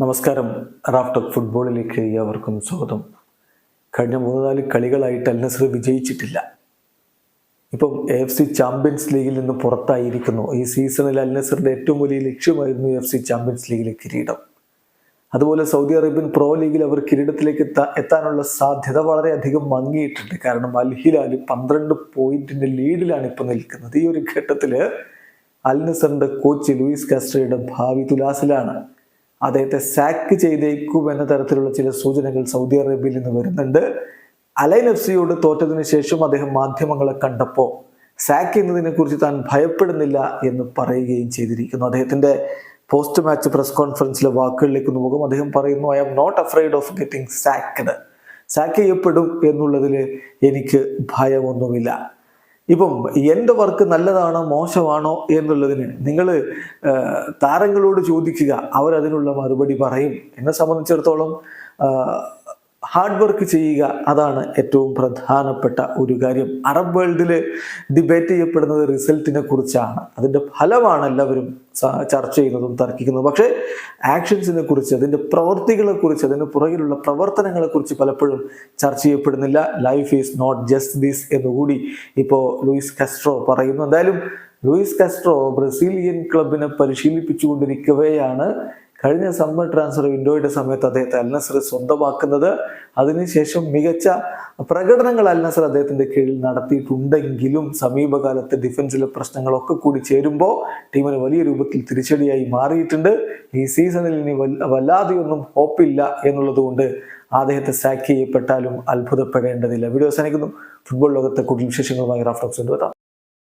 നമസ്കാരം. റാഫ്റ്റർ ഫുട്ബോളിലേക്ക് ഏവർക്കും സ്വാഗതം. കഴിഞ്ഞ മൂന്ന് നാല് കളികളായിട്ട് അൽ നസർ വിജയിച്ചിട്ടില്ല. ഇപ്പം എഫ് സി ചാമ്പ്യൻസ് ലീഗിൽ നിന്ന് പുറത്തായിരിക്കുന്നു. ഈ സീസണിൽ അൽ നസറിന്റെ ഏറ്റവും വലിയ ലക്ഷ്യമായിരുന്നു എഫ് സി ചാമ്പ്യൻസ് ലീഗിലെ കിരീടം. അതുപോലെ സൗദി അറേബ്യൻ പ്രോ ലീഗിൽ അവർ കിരീടത്തിലേക്ക് എത്താ എത്താനുള്ള സാധ്യത വളരെയധികം മങ്ങിയിട്ടുണ്ട്. കാരണം അൽ ഹിലാൽ പന്ത്രണ്ട് പോയിന്റിന്റെ ലീഡിലാണ് ഇപ്പോൾ നിൽക്കുന്നത്. ഈ ഒരു ഘട്ടത്തിൽ അൽ നസറിന്റെ കോച്ച് ലൂയിസ് കാസ്ട്രയുടെ ഭാവി തുലാസിലാണ്. അദ്ദേഹത്തെ സാക്ക് ചെയ്തേക്കും എന്ന തരത്തിലുള്ള ചില സൂചനകൾ സൗദി അറേബ്യയിൽ നിന്ന് വരുന്നുണ്ട്. അലൈൻ എഫ് സിയോട് തോറ്റതിന് ശേഷം അദ്ദേഹം മാധ്യമങ്ങളെ കണ്ടപ്പോൾ സാക്ക് എന്നതിനെ കുറിച്ച് താൻ ഭയപ്പെടുന്നില്ല എന്ന് പറയുകയും ചെയ്തിരിക്കുന്നു. അദ്ദേഹത്തിന്റെ പോസ്റ്റ് മാച്ച് പ്രസ് കോൺഫറൻസിലെ വാക്കുകളിലേക്ക് നോക്കും അദ്ദേഹം പറയുന്നു I am not afraid of getting sacked sack ചെയ്യപ്പെടും എന്നുള്ളതിൽ എനിക്ക് ഭയമൊന്നുമില്ല. ഇപ്പം എന്റെ വർക്ക് നല്ലതാണോ മോശമാണോ എന്നുള്ളതിന് നിങ്ങൾ താരങ്ങളോട് ചോദിക്കുക. അവരതിനുള്ള മറുപടി പറയും. എന്നെ സംബന്ധിച്ചിടത്തോളം ഹാർഡ് വർക്ക് ചെയ്യുക അതാണ് ഏറ്റവും പ്രധാനപ്പെട്ട ഒരു കാര്യം. അറബ് വേൾഡിൽ ഡിബേറ്റ് ചെയ്യപ്പെടുന്നത് റിസൾട്ടിനെ കുറിച്ചാണ്. അതിന്റെ ഫലമാണ് എല്ലാവരും ചർച്ച ചെയ്യുന്നതും തർക്കിക്കുന്നതും. പക്ഷേ ആക്ഷൻസിനെ കുറിച്ച് അതിന്റെ പ്രവൃത്തികളെക്കുറിച്ച് അതിന് പുറകിലുള്ള പ്രവർത്തനങ്ങളെക്കുറിച്ച് പലപ്പോഴും ചർച്ച ചെയ്യപ്പെടുന്നില്ല. Life is not just this എന്നുകൂടി ഇപ്പോൾ ലൂയിസ് കസ്ട്രോ പറയുന്നു. എന്തായാലും ലൂയിസ് കസ്ട്രോ ബ്രസീലിയൻ ക്ലബിനെ പരിശീലിപ്പിച്ചുകൊണ്ടിരിക്കവെയാണ്. കഴിഞ്ഞ സമ്മർ ട്രാൻസ്ഫർ വിൻഡോയുടെ സമയത്ത് അദ്ദേഹത്തെ അൽ സ്വന്തമാക്കുന്നത്. അതിനുശേഷം മികച്ച പ്രകടനങ്ങൾ അൽനസർ അദ്ദേഹത്തിന്റെ കീഴിൽ നടത്തിയിട്ടുണ്ടെങ്കിലും സമീപകാലത്തെ ഡിഫൻസിലെ പ്രശ്നങ്ങളൊക്കെ കൂടി ചേരുമ്പോൾ ടീമിന് വലിയ രൂപത്തിൽ തിരിച്ചടിയായി മാറിയിട്ടുണ്ട്. ഈ സീസണിൽ ഇനി വല്ല- വല്ലാതെയൊന്നും ഹോപ്പില്ല എന്നുള്ളതുകൊണ്ട് അദ്ദേഹത്തെ സാക്ക് ചെയ്യപ്പെട്ടാലും അത്ഭുതപ്പെടേണ്ടതില്ല. വീഡിയോ അവസാനിക്കുന്നു. ഫുട്ബോൾ ലോകത്തെ കൂടുതൽ വിശേഷങ്ങളുമായി റാഫ്റ്റോക്സ് എത്താം